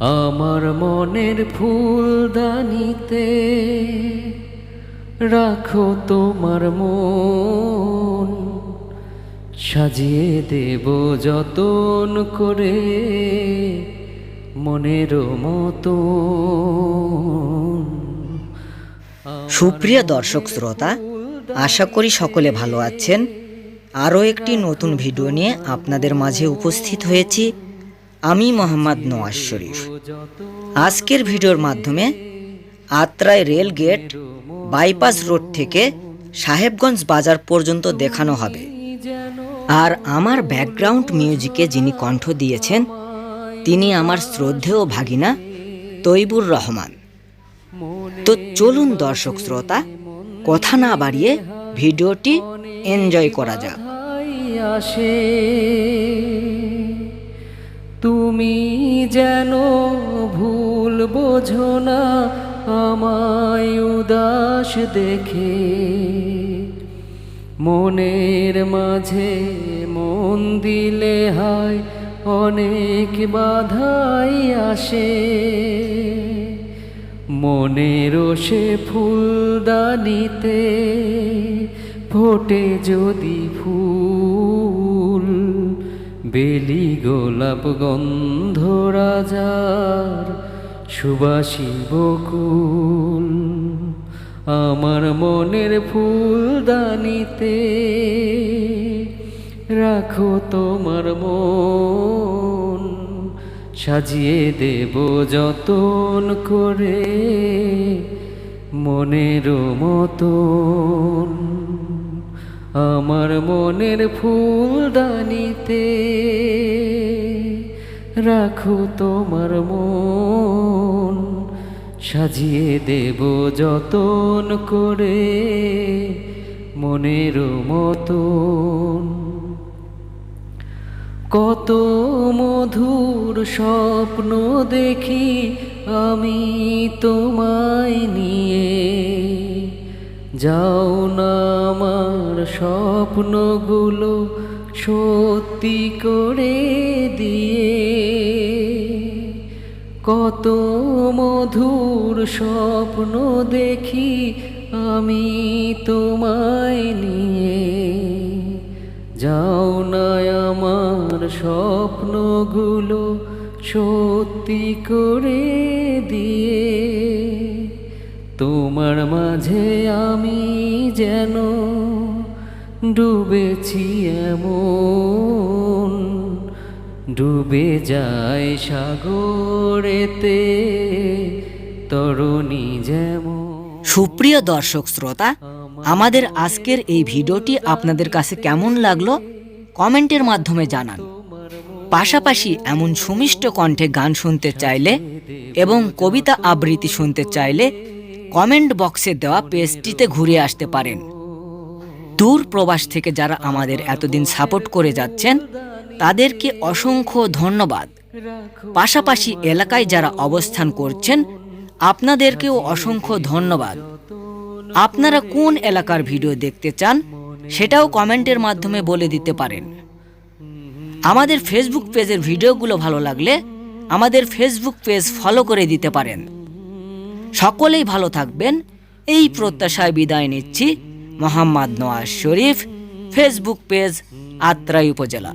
আমার মনের ফুলদানিতে রাখো তোমার মন সাজিয়ে দেব যতন করে মনের মতন। সুপ্রিয় দর্শক শ্রোতা আশা করি সকলে ভালো আছেন। আরও একটি নতুন ভিডিও নিয়ে আপনাদের মাঝে উপস্থিত হয়েছি। আমি মোহাম্মদ নওয়াজ শরীফ। আজকের ভিডিওর মাধ্যমে Atrai rail gate bypass road থেকে সাহেবগঞ্জ বাজার পর্যন্ত দেখানো হবে। আর আমার ব্যাকগ্রাউন্ড মিউজিকে যিনি কণ্ঠ দিয়েছেন, তিনি আমার শ্রদ্ধেয় ভাগিনা তৈবুর রহমান। তো চলুন দর্শক শ্রোতা, কথা না বাড়িয়ে ভিডিওটি এনজয় করা যাক। আসে? তুমি যেন ভুল বোঝো না, আমায় উদাস দেখে। মনের মাঝে মন দিলে হায়, অনেক বাধাই আসে। মনের সে ফুলদানিতে ফোটে যদি ফুল বেলি গোলাপ গন্ধ রাজার সুবাসী বকুল। আমার মনের ফুলদানিতে রাখো তোমার মন। সাজিয়ে দেব যতন করে মনের মতন। আমার মনের ফুলদানিতে রাখো তোমার মন, সাজিয়ে দেব যতন করে মনের মতন। কত মধুর স্বপ্ন দেখি আমি তোমায় নিয়ে। যাও না স্বপ্নগুলো সত্যি করে দিয়ে কত মধুর স্বপ্ন দেখি আমি তোমায় নিয়ে। যাও না আমার স্বপ্নগুলো সত্যি করে দিয়ে। তোমার মাঝে আমি যেন ডুবেছি এমন, ডুবে যায় সাগরেতে তরণী যেমন। সুপ্রিয় দর্শক শ্রোতা, আমাদের আজকের এই ভিডিওটি আপনাদের কাছে কেমন লাগল কমেন্টের মাধ্যমে জানান। পাশাপাশি এমন সুমিষ্ট কণ্ঠে গান শুনতে চাইলে এবং কবিতা আবৃত্তি শুনতে চাইলে কমেন্ট বক্সে দেওয়া পেজটিতে ঘুরে আসতে পারেন। দূর প্রবাস থেকে যারা আমাদের এতদিন সাপোর্ট করে যাচ্ছেন, তাদেরকে অসংখ্য ধন্যবাদ। পাশাপাশি এলাকায় যারা অবস্থান করছেন, আপনাদেরকেও অসংখ্য ধন্যবাদ। আপনারা কোন এলাকার ভিডিও দেখতে চান, সেটাও কমেন্টের মাধ্যমে বলে দিতে পারেন। আমাদের ফেসবুক পেজের ভিডিওগুলো ভালো লাগলে আমাদের ফেসবুক পেজ ফলো করে দিতে পারেন। সকলেই ভালো থাকবেন, এই প্রত্যাশায় বিদায় নিচ্ছি। মোহাম্মদ নওয়াজ শরীফ ফেসবুক পেজ আত্রাই উপজেলা।